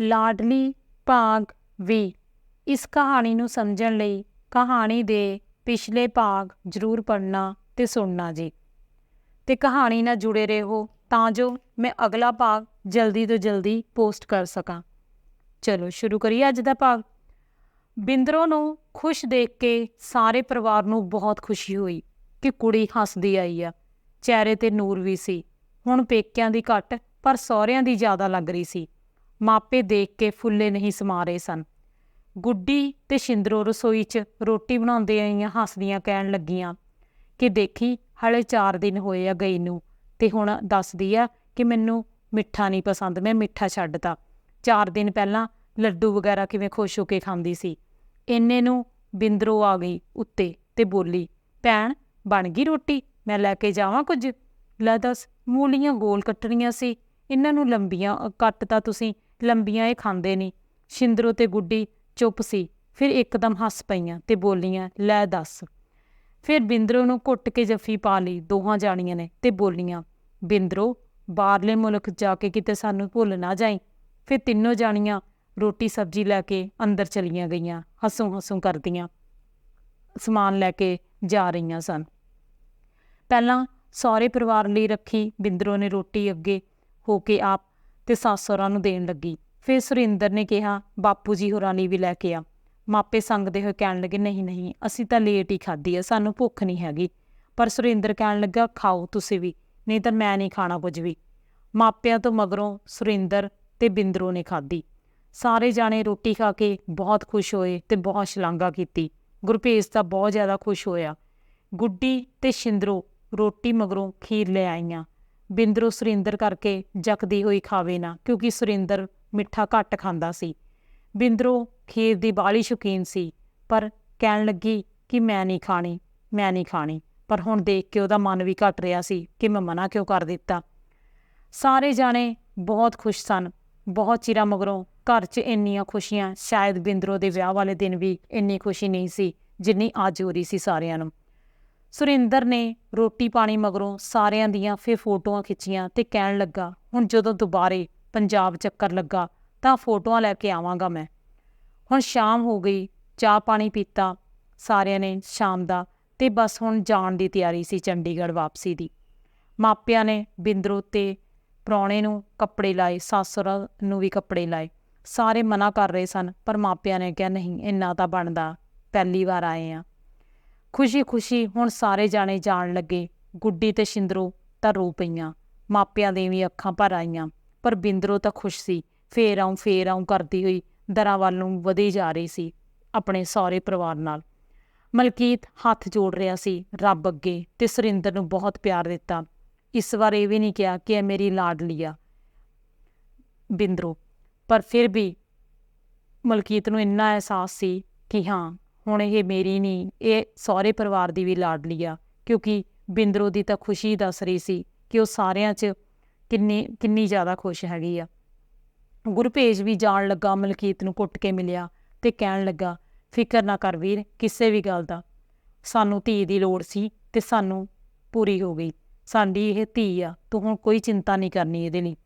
ਲਾਡਲੀ ਭਾਗ ਵੀ। ਇਸ ਕਹਾਣੀ ਨੂੰ ਸਮਝਣ ਲਈ ਕਹਾਣੀ ਦੇ ਪਿਛਲੇ ਭਾਗ ਜ਼ਰੂਰ ਪੜ੍ਹਨਾ ਤੇ ਸੁਣਨਾ ਜੀ। ਤੇ ਕਹਾਣੀ ਨਾਲ ਜੁੜੇ ਰਹੋ ਤਾਂ ਜੋ ਮੈਂ ਅਗਲਾ ਭਾਗ ਜਲਦੀ ਤੋਂ ਜਲਦੀ ਪੋਸਟ ਕਰ ਸਕਾਂ। ਚਲੋ ਸ਼ੁਰੂ ਕਰੀਏ ਅੱਜ ਦਾ ਭਾਗ। ਬਿੰਦਰੋ ਨੂੰ ਖੁਸ਼ ਦੇਖ ਕੇ ਸਾਰੇ ਪਰਿਵਾਰ ਨੂੰ ਬਹੁਤ ਖੁਸ਼ੀ ਹੋਈ ਕਿ ਕੁੜੀ ਹੱਸਦੀ ਆਈ ਆ। ਚਿਹਰੇ ਤੇ ਨੂਰ ਵੀ ਸੀ। ਹੁਣ ਪੇਕਿਆਂ ਦੀ ਘੱਟ, ਪਰ ਸਹੁਰਿਆਂ ਦੀ ਜ਼ਿਆਦਾ ਲੱਗ ਰਹੀ ਸੀ। ਮਾਪੇ ਦੇਖ ਕੇ ਫੁੱਲੇ ਨਹੀਂ ਸਮਾ ਰਹੇ ਸਨ। ਗੁੱਡੀ ਤੇ ਸ਼ਿੰਦਰੋ ਰਸੋਈ 'ਚ ਰੋਟੀ ਬਣਾਉਂਦੇ ਆਈਆਂ ਹੱਸਦੀਆਂ ਕਹਿਣ ਲੱਗੀਆਂ ਕਿ ਦੇਖੀ, ਹਲੇ 4 ਦਿਨ ਹੋਏ ਆ ਗਈ ਨੂੰ ਤੇ ਹੁਣ ਦੱਸਦੀ ਆ ਕਿ ਮੈਨੂੰ ਮਿੱਠਾ ਨਹੀਂ ਪਸੰਦ, ਮੈਂ ਮਿੱਠਾ ਛੱਡਤਾ। 4 ਦਿਨ ਪਹਿਲਾਂ ਲੱਡੂ ਵਗੈਰਾ ਕਿਵੇਂ ਖੁਸ਼ ਹੋ ਕੇ ਖਾਂਦੀ ਸੀ। ਇੰਨੇ ਨੂੰ ਬਿੰਦਰੋ ਆ ਗਈ ਉੱਤੇ ਤੇ ਬੋਲੀ, ਭੈਣ, ਬਣ ਗਈ ਰੋਟੀ? ਮੈਂ ਲੈ ਕੇ ਜਾਵਾਂ ਕੁਝ? ਲੈ ਦੱਸ, ਮੂਲੀਆਂ ਗੋਲ ਕੱਟਣੀਆਂ ਸੀ, ਇਹਨਾਂ ਨੂੰ ਲੰਬੀਆਂ ਕੱਟ ਤਾਂ ਤੁਸੀਂ ਲੰਬੀਆਂ ਇਹ ਖਾਂਦੇ ਨਹੀਂ ਸ਼ਿੰਦਰੋ ਤੇ ਗੁੱਡੀ ਚੁੱਪ ਸੀ, ਫਿਰ ਇੱਕਦਮ ਹੱਸ ਪਈਆਂ ਤੇ ਬੋਲੀਆਂ, ਲੈ ਦੱਸ। ਫਿਰ ਬਿੰਦਰੋ ਨੂੰ ਘੁੱਟ ਕੇ ਜੱਫੀ ਪਾ ਲਈ, ਦੋਹਾਂ ਜਾਣੀਆਂ ਨੇ ਤੇ ਬੋਲੀਆਂ, ਬਿੰਦਰੋ, ਬਾਹਰਲੇ ਮੁਲਕ ਜਾ ਕੇ ਕਿਤੇ ਸਾਨੂੰ ਭੁੱਲ ਨਾ ਜਾਈ। ਫਿਰ ਤਿੰਨੋਂ ਜਾਣੀਆਂ ਰੋਟੀ ਸਬਜ਼ੀ ਲੈ ਕੇ ਅੰਦਰ ਚਲੀਆਂ ਗਈਆਂ, ਹੱਸੋਂ ਹੱਸੋਂ ਕਰਦੀਆਂ, ਸਮਾਨ ਲੈ ਕੇ ਜਾ ਰਹੀਆਂ ਸਨ। ਪਹਿਲਾਂ ਸਹੁਰੇ ਪਰਿਵਾਰ ਲਈ ਰੱਖੀ ਬਿੰਦਰੋ ਨੇ ਰੋਟੀ ਅੱਗੇ ਹੋ ਕੇ ਆਪ ਤੇ ਸੱਸ ਸਹੁਰਾ ਨੂੰ ਦੇਣ ਲੱਗੀ। ਫਿਰ ਸੁਰਿੰਦਰ ਨੇ ਕਿਹਾ, ਬਾਪੂ ਜੀ ਹੋਰਾਂ ਲਈ ਵੀ ਲੈ ਕੇ ਆ। ਮਾਪੇ ਸੰਗਦੇ ਹੋਏ ਕਹਿਣ ਲੱਗੇ, ਨਹੀਂ ਨਹੀਂ, ਅਸੀਂ ਤਾਂ ਲੇਟ ਹੀ ਖਾਧੀ ਆ, ਸਾਨੂੰ ਭੁੱਖ ਨਹੀਂ ਹੈਗੀ। ਪਰ ਸੁਰਿੰਦਰ ਕਹਿਣ ਲੱਗਾ, ਖਾਓ ਤੁਸੀਂ ਵੀ, ਨਹੀਂ ਤਾਂ ਮੈਂ ਨਹੀਂ ਖਾਣਾ ਕੁਝ ਵੀ। ਮਾਪਿਆਂ ਤੋਂ ਮਗਰੋਂ ਸੁਰਿੰਦਰ ਤੇ ਬਿੰਦਰੋ ਨੇ ਖਾਧੀ। ਸਾਰੇ ਜਾਣੇ ਰੋਟੀ ਖਾ ਕੇ ਬਹੁਤ ਖੁਸ਼ ਹੋਏ ਤੇ ਬਹੁਤ ਸ਼ਲਾਘਾ ਕੀਤੀ। ਗੁਰਪੇਸ ਤਾਂ ਬਹੁਤ ਜ਼ਿਆਦਾ ਖੁਸ਼ ਹੋਇਆ। ਗੁੱਡੀ ਤੇ ਸ਼ਿੰਦਰੋ ਰੋਟੀ ਮਗਰੋਂ ਖੀਰ ਲੈ ਆਈਆਂ। ਬਿੰਦਰੋ ਸੁਰਿੰਦਰ ਕਰਕੇ ਜਕਦੀ ਹੋਈ ਖਾਵੇ ਨਾ, ਕਿਉਂਕਿ ਸੁਰਿੰਦਰ ਮਿੱਠਾ ਘੱਟ ਖਾਂਦਾ ਸੀ। ਬਿੰਦਰੋ ਖੀਰ ਦੀ ਬਾਲੀ ਸ਼ੌਕੀਨ ਸੀ, ਪਰ ਕਹਿਣ ਲੱਗੀ ਕਿ ਮੈਂ ਨਹੀਂ ਖਾਣੀ, ਮੈਂ ਨਹੀਂ ਖਾਣੀ। ਪਰ ਹੁਣ ਦੇਖ ਕੇ ਉਹਦਾ ਮਨ ਵੀ ਘਟ ਰਿਹਾ ਸੀ ਕਿ ਮੈਂ ਮਨਾ ਕਿਉਂ ਕਰ ਦਿੱਤਾ। ਸਾਰੇ ਜਾਣੇ ਬਹੁਤ ਖੁਸ਼ ਸਨ। ਬਹੁਤ ਚਿਰਾਂ ਮਗਰੋਂ ਘਰ 'ਚ ਇੰਨੀਆਂ ਖੁਸ਼ੀਆਂ, ਸ਼ਾਇਦ ਬਿੰਦਰੋ ਦੇ ਵਿਆਹ ਵਾਲੇ ਦਿਨ ਵੀ ਇੰਨੀ ਖੁਸ਼ੀ ਨਹੀਂ ਸੀ, ਜਿੰਨੀ ਅੱਜ ਹੋ ਰਹੀ ਸੀ ਸਾਰਿਆਂ ਨੂੰ। ਸੁਰਿੰਦਰ ਨੇ ਰੋਟੀ ਪਾਣੀ ਮਗਰੋਂ ਸਾਰਿਆਂ ਦੀਆਂ ਫੇ ਫੋਟੋਆਂ ਖਿੱਚੀਆਂ ਤੇ ਕਹਿਣ ਲੱਗਾ, ਹੁਣ ਜਦੋਂ ਦੁਬਾਰੇ ਪੰਜਾਬ ਚੱਕਰ ਲੱਗਾ, ਤਾਂ ਫੋਟੋਆਂ ਲੈ ਕੇ ਆਵਾਂਗਾ ਮੈਂ। ਹੁਣ ਸ਼ਾਮ ਹੋ ਗਈ, ਚਾਹ ਪਾਣੀ ਪੀਤਾ, ਸਾਰਿਆਂ ਨੇ ਸ਼ਾਮ ਦਾ ਤੇ ਬਸ ਹੁਣ ਜਾਣ ਦੀ ਤਿਆਰੀ ਸੀ ਚੰਡੀਗੜ੍ਹ ਵਾਪਸੀ ਦੀ। ਮਾਪਿਆਂ ਨੇ ਬਿੰਦਰੋ ਤੇ ਪ੍ਰਾਹੁਣੇ ਨੂੰ ਕੱਪੜੇ ਲਾਏ ਸੱਸੁਰਾ ਨੂੰ ਵੀ ਕੱਪੜੇ ਲਾਏ। ਸਾਰੇ ਮਨਾ ਕਰ ਰਹੇ ਸਨ, ਪਰ ਮਾਪਿਆਂ ਨੇ ਕਿਹਾ, ਨਹੀਂ, ਇੰਨਾ ਤਾਂ ਬਣਦਾ, ਪਹਿਲੀ ਵਾਰ ਆਏ ਆ। ਖੁਸ਼ੀ-ਖੁਸ਼ੀ ਹੁਣ ਸਾਰੇ ਜਾਣੇ ਜਾਣ ਲੱਗੇ। ਗੁੱਡੀ ਤੇ ਸ਼ਿੰਦਰੋ ਤਾਂ ਰੋ ਪਈਆਂ। ਮਾਪਿਆਂ ਦੇ ਵੀ ਅੱਖਾਂ ਭਰ ਆਈਆਂ। ਪਰ ਬਿੰਦਰੋ ਤਾਂ ਖੁਸ਼ ਸੀ। ਫੇਰ ਆਉਂ ਫੇਰ ਆਉਂ ਕਰਦੀ ਹੋਈ ਦਰਾਂ ਵੱਲ ਨੂੰ ਵਧੀ ਜਾ ਰਹੀ ਸੀ ਆਪਣੇ ਸਹੁਰੇ ਪਰਿਵਾਰ ਨਾਲ। ਮਲਕੀਤ ਹੱਥ ਜੋੜ ਰਿਹਾ ਸੀ ਰੱਬ ਅੱਗੇ ਤੇ ਸੁਰਿੰਦਰ ਨੂੰ ਬਹੁਤ ਪਿਆਰ ਦਿੱਤਾ। ਇਸ ਵਾਰ ਇਹ ਵੀ ਨਹੀਂ ਕਿਹਾ ਕਿ ਇਹ ਮੇਰੀ ਲਾਡਲੀ ਆ। ਬਿੰਦਰੋ। ਪਰ ਫਿਰ ਵੀ ਮਲਕੀਤ ਨੂੰ ਇੰਨਾ ਅਹਿਸਾਸ ਸੀ ਕਿ ਹਾਂ ਹੁਣ ਇਹ ਮੇਰੀ ਨਹੀਂ ਇਹ ਸਹੁਰੇ ਪਰਿਵਾਰ ਦੀ ਵੀ ਲਾਡਲੀ ਆ। ਕਿਉਂਕਿ ਬਿੰਦਰੋ ਦੀ ਤਾਂ ਖੁਸ਼ੀ ਦੱਸ ਰਹੀ ਸੀ ਕਿ ਉਹ ਸਾਰਿਆਂ 'ਚ ਕਿੰਨੀ ਕਿੰਨੀ ਜ਼ਿਆਦਾ ਖੁਸ਼ ਹੈਗੀ ਆ। ਗੁਰਪੇਜ ਵੀ ਜਾਣ ਲੱਗਾ, ਮਲਕੀਤ ਨੂੰ ਕੁੱਟ ਕੇ ਮਿਲਿਆ ਤੇ ਕਹਿਣ ਲੱਗਾ, ਫਿਕਰ ਨਾ ਕਰ ਵੀਰ, ਕਿਸੇ ਵੀ ਗੱਲ ਦਾ। ਸਾਨੂੰ ਧੀ ਦੀ ਲੋੜ ਸੀ ਤੇ ਸਾਨੂੰ ਪੂਰੀ ਹੋ ਗਈ। ਸਾਡੀ ਇਹ ਧੀ ਆ, ਤੂੰ ਹੁਣ ਕੋਈ ਚਿੰਤਾ ਨਹੀਂ ਕਰਨੀ ਇਹਦੇ ਲਈ।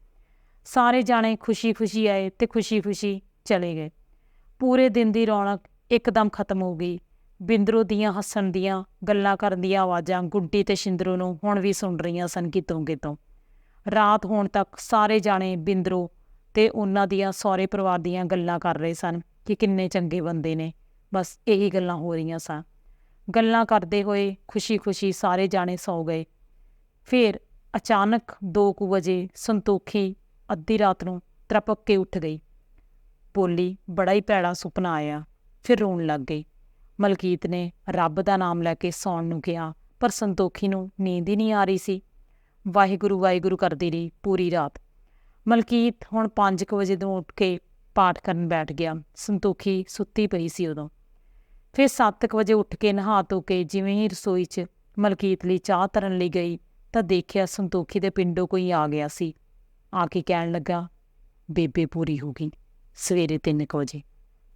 ਸਾਰੇ ਜਾਣੇ ਖੁਸ਼ੀ-ਖੁਸ਼ੀ ਆਏ ਤੇ ਖੁਸ਼ੀ-ਖੁਸ਼ੀ ਚਲੇ ਗਏ। ਪੂਰੇ ਦਿਨ ਦੀ ਰੌਣਕ ਇੱਕਦਮ ਖਤਮ ਹੋ ਗਈ। ਬਿੰਦਰੂ ਦੀਆਂ ਹੱਸਣ ਦੀਆਂ ਗੱਲਾਂ ਕਰਨ ਦੀਆਂ ਆਵਾਜ਼ਾਂ ਗੁੱਡੀ ਤੇ ਸ਼ਿੰਦਰੋ ਨੂੰ ਹੁਣ ਵੀ ਸੁਣ ਰਹੀਆਂ ਸਨ ਕਿਤੋਂ ਕਿਤੋਂ। ਰਾਤ ਹੋਣ ਤੱਕ ਸਾਰੇ ਜਾਣੇ ਬਿੰਦਰੋ ਤੇ ਉਹਨਾਂ ਦੀਆਂ ਸਹੁਰੇ ਪਰਿਵਾਰ ਦੀਆਂ ਗੱਲਾਂ ਕਰ ਰਹੇ ਸਨ ਕਿ ਕਿੰਨੇ ਚੰਗੇ ਬੰਦੇ ਨੇ। ਬਸ ਇਹੀ ਗੱਲਾਂ ਹੋ ਰਹੀਆਂ ਸਨ। ਗੱਲਾਂ ਕਰਦੇ ਹੋਏ ਖੁਸ਼ੀ-ਖੁਸ਼ੀ ਸਾਰੇ ਜਾਣੇ ਸੌ ਗਏ। ਫਿਰ ਅਚਾਨਕ 2 ਕੁ ਵਜੇ ਸੰਤੋਖੀ ਅੱਧੀ ਰਾਤ ਨੂੰ ਤਰਪਕ ਕੇ ਉੱਠ ਗਈ। ਬੋਲੀ, ਬੜਾ ਹੀ ਭੈੜਾ ਸੁਪਨਾ ਆਇਆ। ਫਿਰ ਰੋਣ ਲੱਗ ਗਈ। ਮਲਕੀਤ ਨੇ ਰੱਬ ਦਾ ਨਾਮ ਲੈ ਕੇ ਸੌਣ ਨੂੰ ਕਿਹਾ, ਪਰ ਸੰਤੋਖੀ ਨੂੰ ਨੀਂਦ ਹੀ ਨਹੀਂ ਆ ਰਹੀ ਸੀ। ਵਾਹਿਗੁਰੂ ਵਾਹਿਗੁਰੂ ਕਰਦੀ ਰਹੀ ਪੂਰੀ ਰਾਤ। ਮਲਕੀਤ ਹੁਣ 5 ਵਜੇ ਤੋਂ ਉੱਠ ਕੇ ਪਾਠ ਕਰਨ ਬੈਠ ਗਿਆ। ਸੰਤੋਖੀ ਸੁੱਤੀ ਪਈ ਸੀ ਉਦੋਂ। ਫਿਰ 7 ਵਜੇ ਉੱਠ ਕੇ ਨਹਾ ਧੋ ਕੇ ਜਿਵੇਂ ਹੀ ਰਸੋਈ 'ਚ ਮਲਕੀਤ ਲਈ ਚਾਹ ਤਰਨ ਲਈ ਗਈ, ਤਾਂ ਦੇਖਿਆ ਸੰਤੋਖੀ ਦੇ ਪਿੰਡੋਂ ਕੋਈ ਆ ਗਿਆ ਸੀ। ਆ ਕੇ ਕਹਿਣ ਲੱਗਾ, ਬੇਬੇ ਪੂਰੀ ਹੋ ਗਈ, ਸਵੇਰੇ 3 ਵਜੇ।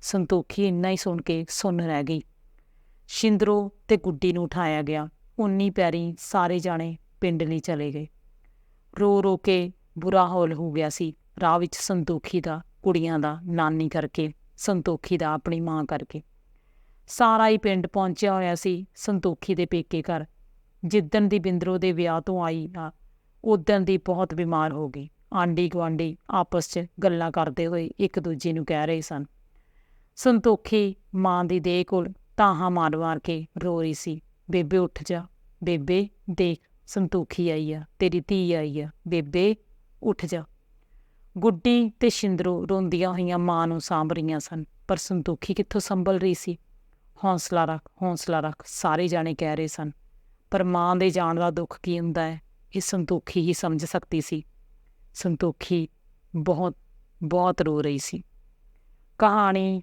ਸੰਤੋਖੀ ਇੰਨਾ ਹੀ ਸੁਣ ਕੇ ਸੁੰਨ ਰਹਿ ਗਈ। ਸ਼ਿੰਦਰੋ ਤੇ ਗੁੱਡੀ ਨੂੰ ਉਠਾਇਆ ਗਿਆ। ਉਨੀ ਪੈਰੀ ਸਾਰੇ ਜਾਣੇ ਪਿੰਡ ਲਈ ਚਲੇ ਗਏ। ਰੋ ਰੋ ਕੇ ਬੁਰਾ ਹਾਲ ਹੋ ਗਿਆ ਸੀ। ਰਾਹ ਵਿੱਚ ਸੰਤੋਖੀ ਦਾ, ਕੁੜੀਆਂ ਦਾ, ਨਾਨੀ ਕਰਕੇ, ਸੰਤੋਖੀ ਦਾ ਆਪਣੀ ਮਾਂ ਕਰਕੇ। ਸਾਰਾ ਹੀ ਪਿੰਡ ਪਹੁੰਚਿਆ ਹੋਇਆ ਸੀ ਸੰਤੋਖੀ ਦੇ ਪੇਕੇ ਘਰ। ਜਿੱਦਣ ਦੀ ਬਿੰਦਰੋ ਦੇ ਵਿਆਹ ਤੋਂ ਆਈ ਆ ਉਦਣ ਦੀ ਬਹੁਤ ਬਿਮਾਰ ਹੋ ਗਈ। ਆਂਡੀ ਗੁਆਂਢੀ ਆਪਸ 'ਚ ਗੱਲਾਂ ਕਰਦੇ ਹੋਏ ਇੱਕ ਦੂਜੇ ਨੂੰ ਕਹਿ ਰਹੇ ਸਨ। ਸੰਤੋਖੀ ਮਾਂ ਦੀ ਦੇਹ ਕੋਲ ਤਾਹਾਂ ਮਾਰ-ਮਾਰ ਕੇ ਰੋ ਰਹੀ ਸੀ। ਬੇਬੇ ਉੱਠ ਜਾ। ਬੇਬੇ ਦੇਖ, ਸੰਤੋਖੀ ਆਈ ਆ, ਤੇਰੀ ਧੀ ਆਈ ਆ। ਬੇਬੇ ਉੱਠ ਜਾ। ਗੁੱਡੀ ਤੇ ਸ਼ਿੰਦਰੋ ਰੋਂਦੀਆਂ ਹੋਈਆਂ ਮਾਂ ਨੂੰ ਸਾਂਭ ਰਹੀਆਂ ਸਨ, ਪਰ ਸੰਤੋਖੀ ਕਿੱਥੋਂ ਸੰਭਲ ਰਹੀ ਸੀ? ਹੌਸਲਾ ਰੱਖ ਹੌਸਲਾ ਰੱਖ, ਸਾਰੇ ਜਾਣੇ ਕਹਿ ਰਹੇ ਸਨ। ਪਰ ਮਾਂ ਦੇ ਜਾਣ ਦਾ ਦੁੱਖ ਕੀ ਹੁੰਦਾ ਹੈ? ਇਹ ਸੰਤੋਖੀ ਹੀ ਸਮਝ ਸਕਦੀ ਸੀ। ਸੰਤੋਖੀ ਬਹੁਤ ਬਹੁਤ ਰੋ ਰਹੀ ਸੀ। ਕਹਾਣੀ